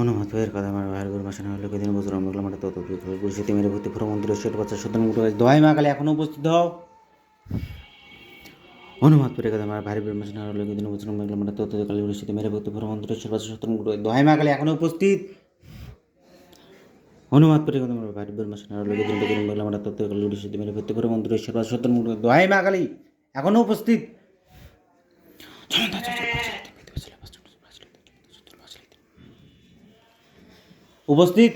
অনুমতভের কথা আমার ভাইয়ের ঘর বাসানো হলো, কেদিন বছর আমরা আমার তত পুরুষতে মেরে ভর্তি পুরো মন্দির শেট বাচ্চা সতন মুখ দোহাই মা কালে, এখনও উপস্থিত হও। অনুমতপুরের কথা আমার ভাইয়ের ঘর সেনা হলো, কেদিন বছর আমরা আমার তত কালে পরিস্থিতি মেরে ভর্তি পুরো মন্দির শেট বাচ্চা সতন মুখ দোহাই মা কালে, এখনও উপস্থিত। অনুবাদ করে কথা আমার ভাইয়ের ঘর সেনা হলো, কেদিন বছর আমরা আমার তত কালে পরিস্থিতি মেরে ভর্তি পুরো মন্দির শেট বাচ্চা সতন মুখ দোহাই মা কালে, এখনও উপস্থিত। চলো চলো চলো। উপস্থিত?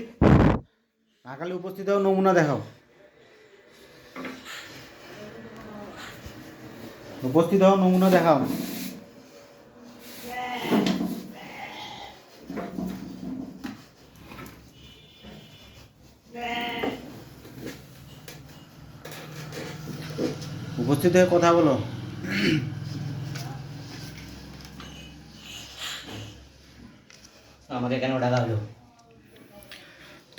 সকালে উপস্থিত হও নমুনা দেখাও। উপস্থিত হও নমুনা দেখাও। উপস্থিত হয়ে কথা বলো। আমাকে কেন ডাকা হলো।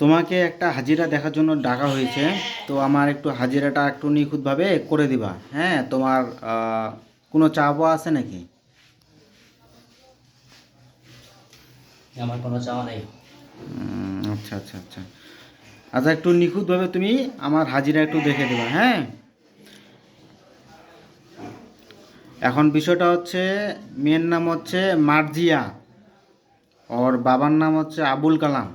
তোমাকে একটা হাজিরা দেখার জন্য ডাকা হয়েছে। তো আমার একটু হাজিরাটা একটু নিখুঁতভাবে করে দিবা। হ্যাঁ তোমার কোনো চাপও আছে নাকি? আমার কোনো চাওয়া নেই। আচ্ছা আচ্ছা আচ্ছা। আচ্ছা একটু নিখুঁতভাবে তুমি আমার হাজিরা একটু দেখে দেবা হ্যাঁ? এখন বিষয়টা হচ্ছে মেয়ের নাম হচ্ছে মার্জিয়া। ওর বাবার নাম হচ্ছে আবুল কালাম।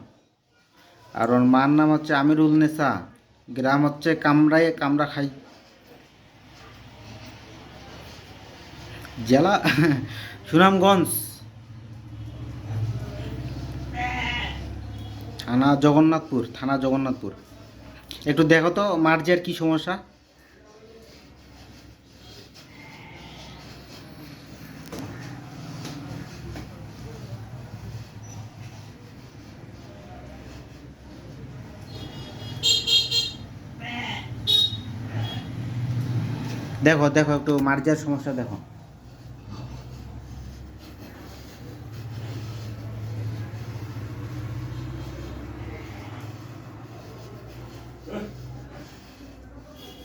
আর ওর মার নাম হচ্ছে আমিরুল নেসা। গ্রাম হচ্ছে কামরাই, কামরা খাই। জেলা সুনামগঞ্জ। থানা জগন্নাথপুর থানা জগন্নাথপুর। একটু দেখো তো মার্জের কি সমস্যা। দেখো দেখো একটু মার্জিয়ার সমস্যা দেখো।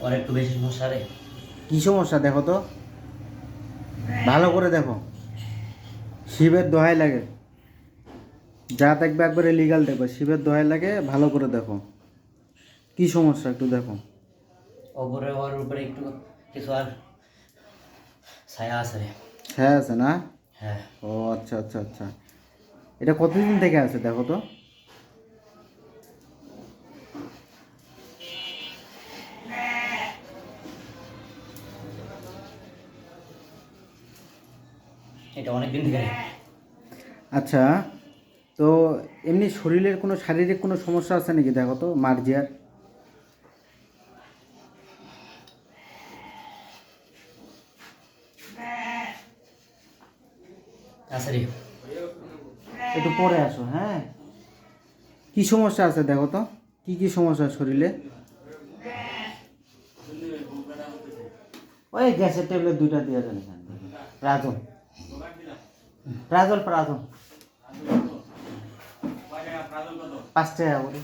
ওর একটু বেশি সমস্যা রে। কি সমস্যা দেখো তো। ভালো করে দেখো। শিবের দোহাই লাগে। যা দেখবে একবারে লিগাল দেখবে। শিবের দোহাই লাগে ভালো করে দেখো। কি সমস্যা একটু দেখো। ওপরে ওর উপরে একটু কিছু আর ছায়া আছে হ্যাঁ না? হ্যাঁ। ও আচ্ছা আচ্ছা আচ্ছা। এটা কতদিন থেকে আছে দেখো তো? এটা অনেক দিন থেকে আচ্ছা তো এমনি শরীরের কোনো শারীরিক কোনো সমস্যা আছে নাকি দেখো তো? মার্জিয়ার? একটু পরে আসো হ্যাঁ? কি সমস্যা আছে দেখো তো? কি কি সমস্যা শরীরে? ওই গ্যাসের ট্যাবলেট দুইটা দিয়ে দেন প্রাজল। প্রাজল প্রাজল। পাঁচ টাকা করে।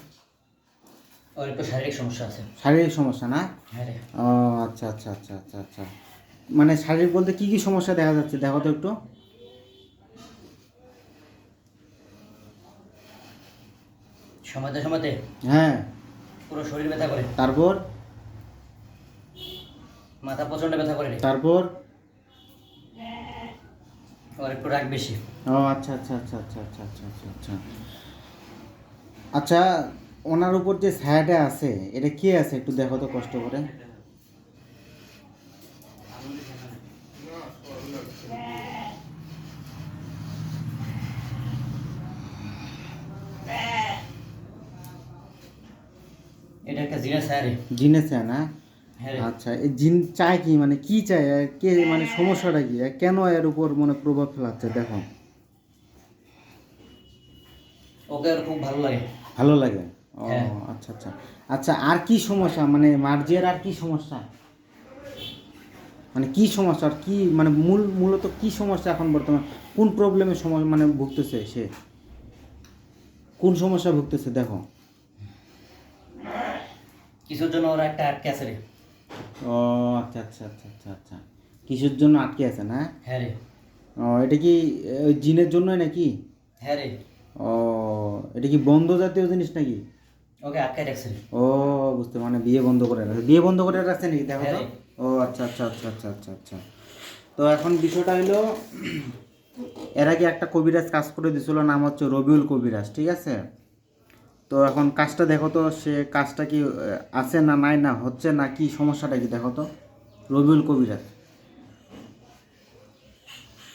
ওর একটু শারীরিক সমস্যা আছে। শারীরিক সমস্যা না? হ্যাঁ ও আচ্ছা আচ্ছা আচ্ছা আচ্ছা আচ্ছা। মানে শারীরিক বলতে কি কি সমস্যা দেখা যাচ্ছে? দেখো তো একটু। সময়তে সময়তে? হ্যাঁ। পুরো শরীর ব্যথা করে? তারপর? মাথা প্রচণ্ড ব্যথা করে তারপর? ওর একটু রাগ বেশি। ও আচ্ছা আচ্ছা আচ্ছা আচ্ছা আচ্ছা আচ্ছা আচ্ছা আচ্ছা। আচ্ছা ওনার উপর যে ছায়াটা আছে এটা কে আছে? একটু দেখো তো কষ্ট করে এটা একটা জিনিস ছায়া রে জিনে ছায়া না? হ্যাঁ আচ্ছা এই জিন চায় কি? মানে কি চায়? কে মানে সমস্যাটা কি? কেন এর উপর মানে প্রভাব ফেলাচ্ছে? দেখো। ওকে খুব ভালো লাগে। ভালো লাগে? ও হ্যাঁ। আচ্ছা আচ্ছা। আচ্ছা আর কি সমস্যা? মানে মার্জিয়ার আর কি সমস্যা? মানে কি সমস্যা? আর কি মানে মূল মূলত কি সমস্যা এখন বর্তমান? কোন প্রবলেমের সময় মানে ভুগতেছে সে? কোন সমস্যা ভুগতেছে? দেখো। কিছুর জন্য ওরা একটা আটকে আছে রে? ও আচ্ছা আচ্ছা আচ্ছা আচ্ছা আচ্ছা। কিসের জন্য আটকে আছে না? হ্যাঁ রে। ও এটা কি ওই জিনের জন্যই নাকি? হ্যাঁ রে। ও এটা কি বন্ধ জাতীয় জিনিস নাকি? ওকে আটকে রাখছে রে। ও বুঝতে মানে বিয়ে বন্ধ করে রাখছে। বিয়ে বন্ধ করে রাখছে নাকি? দেখো তো। হ্যাঁ। ও আচ্ছা আচ্ছা আচ্ছা আচ্ছা আচ্ছা আচ্ছা। তো এখন বিষয়টা হলো এর আগে একটা কবিরাজ কাজ করে দিছিল নাম হচ্ছে রবিউল কবিরাজ ঠিক আছে? তো এখন কাজটা দেখো তো সে কাজটা কি আছে না নাই না হচ্ছে না কি সমস্যাটা কি দেখো তো? রবিউল কবিরাজ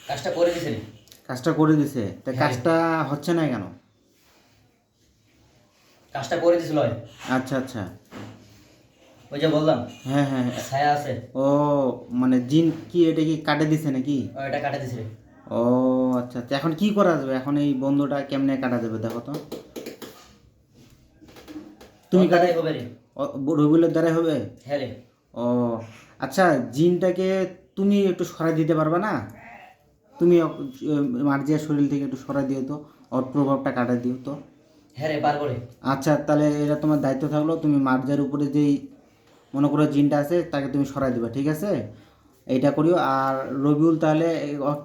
কাজটা করে দিছে। কাজটা করে দিছে। তা হ্যাঁ। কাজটা হচ্ছে না কেন? কাজটা করে দিছিল। আচ্ছা আচ্ছা। ওই যে বললাম। হ্যাঁ হ্যাঁ। ছায়া আছে। ও মানে জিন কি এটা কি কাটে দিছে নাকি? ও এটা কাটে দিছে। ও আচ্ছা আচ্ছা। এখন কি করা যাবে? এখন এই বন্ধটা কেমনে কাটা যাবে দেখো তো? তুমি ওর কাটে দ্বারাই হবে রে। রবিউলের দ্বারাই হবে? হ্যাঁ রে। ও আচ্ছা জিনটাকে তুমি একটু সরাই দিতে পারবে না? তুমি মার্জিয়ার শরীর থেকে একটু সরাই দিও তো ওর প্রভাবটা কাটা দিও তো। হ্যাঁ রে পারব রে। আচ্ছা তাহলে এটা তোমার দায়িত্ব থাকল তুমি মার্জার উপরে যেই মনে করো জিনটা আছে তাকে তুমি সরাই দিবা ঠিক আছে? এইটা করিও আর রবিউল তাহলে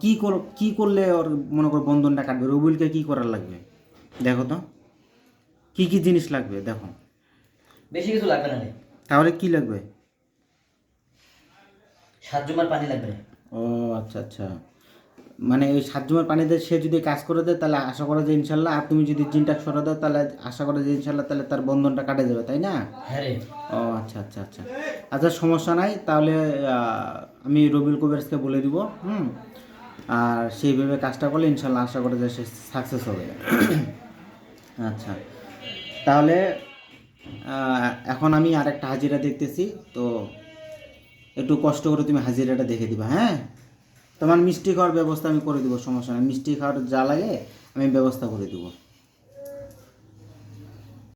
কি কর কি করলে ওর মনে করো বন্ধনটা কাটবে? রবিউলকে কি করার লাগবে? দেখো তো। কি কি জিনিস লাগবে? দেখো। বেশি কিছু লাগবে না তাহলে কি লাগবে? সাত জুমার পানি লাগবে। ও আচ্ছা আচ্ছা। মানে ওই সাত জমের পানিতে সে যদি কাজ করে দেয় তাহলে আশা করা যায় ইনশাল্লাহ। আর তুমি যদি জিনটা সরা দাও তাহলে আশা করা যায় ইনশাল্লাহ তাহলে তার বন্ধনটা কাটে যাবে তাই না? হ্যাঁ রে। ও আচ্ছা আচ্ছা আচ্ছা। আচ্ছা সমস্যা নাই। তাহলে আমি রবিউল কবিরাজকে বলে দিব হুম? আর সেইভাবে কাজটা করলে ইনশাল্লাহ আশা করা যায় সে সাকসেস হবে। আচ্ছা। তাহলে এখন আমি আর একটা হাজিরা দেখতেছি, তো একটু কষ্ট করে তুমি হাজিরাটা দেখে দিবা হ্যাঁ? তোমার মিষ্টি খাওয়ার ব্যবস্থা আমি করে দেবো, সমস্যা নেই। মিষ্টি খাওয়ার যা লাগে আমি ব্যবস্থা করে দেবো।